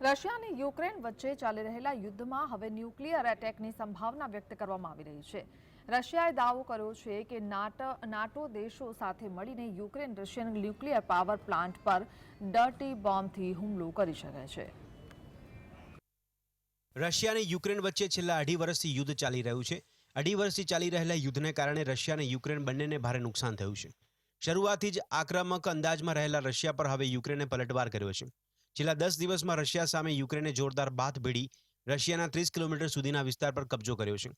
Russia અને Ukraine વચ્ચે ચાલી રહેલા યુદ્ધમાં હવે ન્યુક્લિયર એટેકની સંભાવના વ્યક્ત કરવામાં આવી રહી છે. રશિયાએ દાવો કર્યો છે કે નાટો દેશો સાથે મળીને Ukraine Russian nuclear power plant પર ડર્ટી બોમ્બથી હુમલો કરી શકે છે. રશિયા અને યુક્રેન વચ્ચે છેલ્લા અઢી વર્ષથી યુદ્ધ ચાલી રહ્યું છે. અઢી વર્ષથી ચાલી રહેલા યુદ્ધને કારણે રશિયા અને યુક્રેન બંનેને ભારે નુકસાન થયું છે. શરૂઆતથી જ આક્રમક અંદાજમાં રહેલા રશિયા પર હવે યુક્રેને પલટવાર કર્યો છે. છેલ્લા દસ દિવસમાં રશિયા સામે યુક્રેને જોરદાર બાથ ભીડી. રશિયાના ત્રીસ કિલોમીટર સુધીના વિસ્તાર પર કબજો કર્યો છે.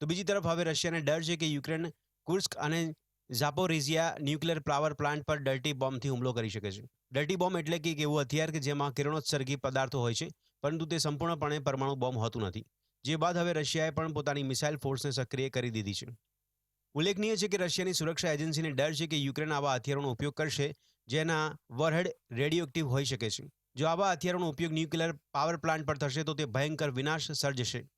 તો બીજી તરફ હવે રશિયાને ડર છે કે યુક્રેન કુર્સ્ક અને ઝાપોરિઝિયા ન્યુક્લિયર પાવર પ્લાન્ટ પર ડર્ટી બોમ્બથી હુમલો કરી શકે છે. ડર્ટી બોમ્બ એટલે કે એક એવું હથિયાર કે જેમાં કિરણોત્સર્ગી પદાર્થો હોય છે, પરંતુ તે સંપૂર્ણપણે પરમાણુ બોમ્બ હોતું નથી. જે બાદ હવે રશિયાએ પણ પોતાની મિસાઇલ ફોર્સને સક્રિય કરી દીધી છે. ઉલ્લેખનીય છે કે રશિયાની સુરક્ષા એજન્સીને ડર છે કે યુક્રેન આવા હથિયારોનો ઉપયોગ કરશે, જેના વરહેડ રેડિયો હોઈ શકે છે. જો આવા હથિયારોનો ઉપયોગ ન્યુક્લિયર પાવર પ્લાન્ટ પર થશે તો તે ભયંકર વિનાશ સર્જશે.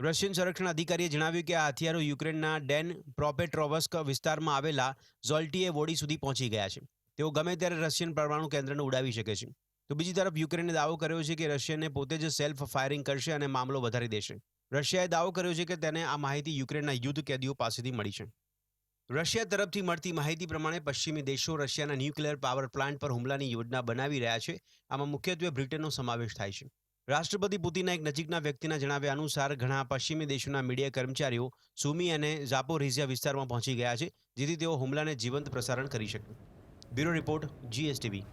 રશિયન સંરક્ષણ અધિકારીએ જણાવ્યું કે આ હથિયારો યુક્રેનના ડેન પ્રોપેટ્રોવસ્ક વિસ્તારમાં આવેલા ઝોલ્ટીએ વોડી સુધી પહોંચી ગયા છે. તેઓ ગમે ત્યારે રશિયન પરમાણુ કેન્દ્રને ઉડાવી શકે છે. તો બીજી તરફ યુક્રેને દાવો કર્યો છે કે રશિયને પોતે જ સેલ્ફ ફાયરિંગ કરશે અને મામલો વધારી દેશે. રશિયાએ દાવો કર્યો છે કે તેને આ માહિતી યુક્રેનના યુદ્ધ કેદીઓ પાસેથી મળી છે. રશિયા તરફથી મળતી માહિતી પ્રમાણે પશ્ચિમી દેશો રશિયાના ન્યુક્લિયર પાવર પ્લાન્ટ પર હુમલાની યોજના બનાવી રહ્યા છે. આમાં મુખ્યત્વે બ્રિટનનો સમાવેશ થાય છે. રાષ્ટ્રપતિ પુતિનના એક નજીકના વ્યક્તિના જણાવ્યા અનુસાર ઘણા પશ્ચિમી દેશોના મીડિયા કર્મચારીઓ સુમી અને ઝાપોરિઝિયા વિસ્તારમાં પહોંચી ગયા છે, જેથી તેઓ હુમલાને જીવંત પ્રસારણ કરી શકે. Bureau report, GSTV.